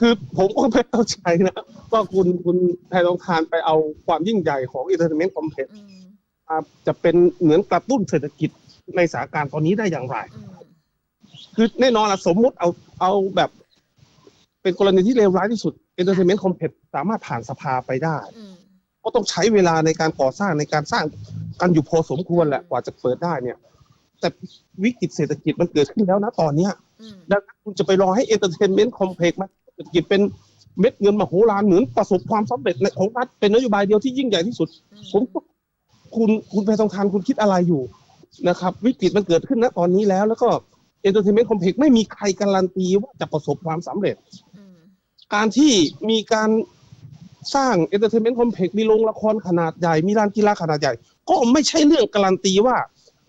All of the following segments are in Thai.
คือผมก็ไม่เข้าใจนะ ว่าคุณคุณไทยทองทานไปเอาความยิ่งใหญ่ของ Entertainment Complex อืมมาจะเป็นเหมือนกระตุ้นเศรษฐกิจในสถานการณ์ตอนนี้ได้อย่างไรอืมคือแน่นอนละสมมุติเอาเอาแบบ เป็นกรณีที่เลวร้ายที่สุด Entertainment Complex สามารถผ่านสภาไปได้อืมก็ต้องใช้เวลาในการก่อสร้างในการสร้างกันอยู่พอสมควรแหละกว่าจะเปิดได้เนี่ย แต่วิกฤตเศรษฐกิจมันเกิดขึ้นแล้วนะตอนเนี้ยอืมดังนั้นคุณจะไปรอให้ Entertainment Complex มาเศรษฐกิจเป็นเม็ดเงินมโหฬารเหมือนประสบความสำเร็จในของรัฐเป็นนโยบายเดียวที่ยิ่งใหญ่ที่สุด ผมก็คุณคุณไปทองทานคุณคิดอะไรอยู่นะครับ วิกฤตมันเกิดขึ้นณตอนนี้แล้ว แล้วก็ Entertainment Complex ไม่มีใครการันตีว่าจะประสบความสำเร็จอืมการที่มีการสร้าง Entertainment Complex มีโรงละครขนาดใหญ่ มีลานกีฬาขนาดใหญ่ ก็ไม่ใช่เรื่องการันตีว่า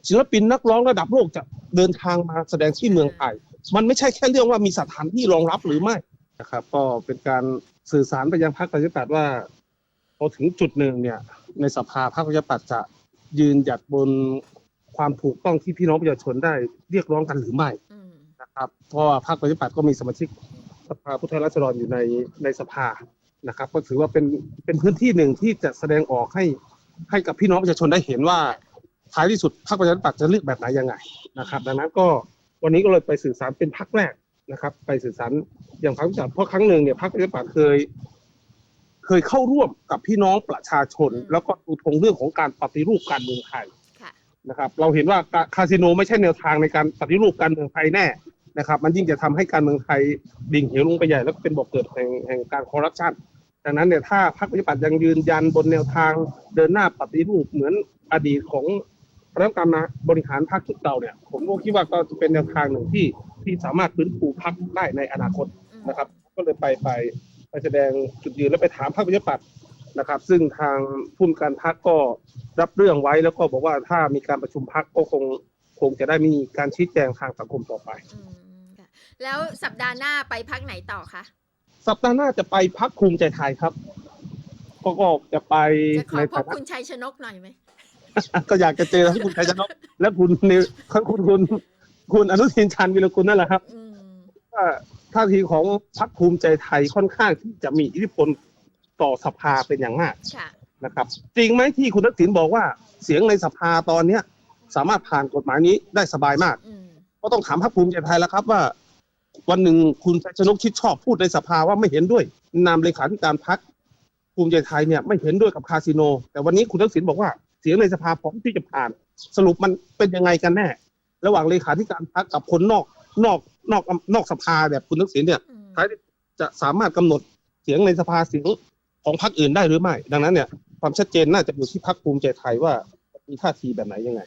ศิลปินนักร้องระดับโลกจะเดินทางมาแสดงที่เมืองไทยมันไม่ใช่แค่เรื่องว่ามีสถานที่รองรับหรือไม่ นะครับ ก็เป็นการสื่อสารไปยังพรรคประชาธิปัตย์ว่าพอถึงจุดหนึ่งเนี่ย ในสภาพรรคประชาธิปัตย์จะยืนหยัดบนความถูกต้องที่พี่น้องประชาชนได้เรียกร้องกันหรือไม่นะครับ เพราะว่าพรรคประชาธิปัตย์ก็มีสมาชิกสภาผู้แทนราษฎรอยู่ในในสภานะครับ ก็ถือว่าเป็นเป็นพื้นที่หนึ่งที่จะแสดงออกให้ให้กับพี่น้องประชาชนได้เห็นว่าท้ายที่สุดพรรคประชาธิปัตย์จะเลือกแบบไหนยังไงนะครับ ดังนั้นก็วันนี้ก็เลยไปสื่อสารเป็นพรรคแรก นะครับ ไปสื่อสารอย่างพรรคประชาธิปัตย์เพราะครั้งหนึ่งเนี่ยพรรคประชาธิปัตย์เคย เคยเข้าร่วมกับพี่น้องประชาชน แล้วก็ดูทงเรื่องของการปฏิรูปการเมืองไทยค่ะนะครับ เราเห็นว่าคาสิโนไม่ใช่แนวทางในการปฏิรูปการเมืองไทยแน่นะครับ มันยิ่งจะทำให้การเมืองไทยดิ่งเหวลงไปใหญ่แล้วก็เป็นบ่อกเกิดแห่งแห่งการคอร์รัปชันดังนั้นเนี่ยถ้าพรรคปฏิบัติยังยืนยันบนแนวทางเดินหน้าปฏิรูปเหมือนอดีตของคณะกรรมการบริหารพรรคชุดเก่าเนี่ย ผมก็คิดว่าก็จะเป็นแนวทางหนึ่งที่ ที่สามารถฟื้นฟูพรรคได้ในอนาคตอืมนะครับ ก็เลยไปไปไปแสดงจุดยืนแล้วไปถามพรรคประชาธิปัตย์นะครับ ซึ่งทางผู้มีการพรรคก็รับเรื่องไว้แล้วก็บอกว่าถ้ามีการประชุมพรรคก็คงคงจะได้มีการชี้แจงทางสังคมต่อไปอืมค่ะแล้วสัปดาห์หน้าไปพักไหนต่อคะสัปดาห์หน้าจะไปพักภูมิใจไทยครับก็ก็จะไปจะขอในพฐาบนะคุณชัยชนกหน่อยไหมก็อยากจะเจอทั้งคุณชัยชนก และคุณนิวคุณคุณ คุณอนุทินชาญวิรกุลนั่นแหละครับอืมว่าท่าทีของพรรคภูมิใจไทยค่อนข้างที่จะมีอิทธิพลต่อสภาเป็นอย่างมากค่ะนะครับ จริงไหมที่คุณทักษิณบอกว่า เสียงในสภาตอนเนี้ย สามารถผ่านกฎหมายนี้ได้สบายมากอืมก็ต้องถามพรรคภูมิใจไทยแล้วครับว่า วันหนึ่งคุณชัยชนกชิดชอบพูดในสภาว่าไม่เห็นด้วยนามเลขาธิการพรรคภูมิใจไทยเนี่ยไม่เห็นด้วยกับคาสิโน แต่วันนี้คุณทักษิณบอกว่าเสียงในสภาพร้อมที่จะผ่าน สรุปมันเป็นยังไงกันแน่ ระหว่างเลขาธิการพรรคกับคนนอกนอกนอกนอกสภาแบบคุณทักษิณเนี่ยอืมท้ายที่สุดจะสามารถกำหนดเสียงในสภาเสียงของพรรคอื่นได้หรือไม่ ดังนั้นเนี่ยความชัดเจนน่าจะอยู่ที่พรรคภูมิใจไทยว่ามีท่าทีแบบไหนยังไง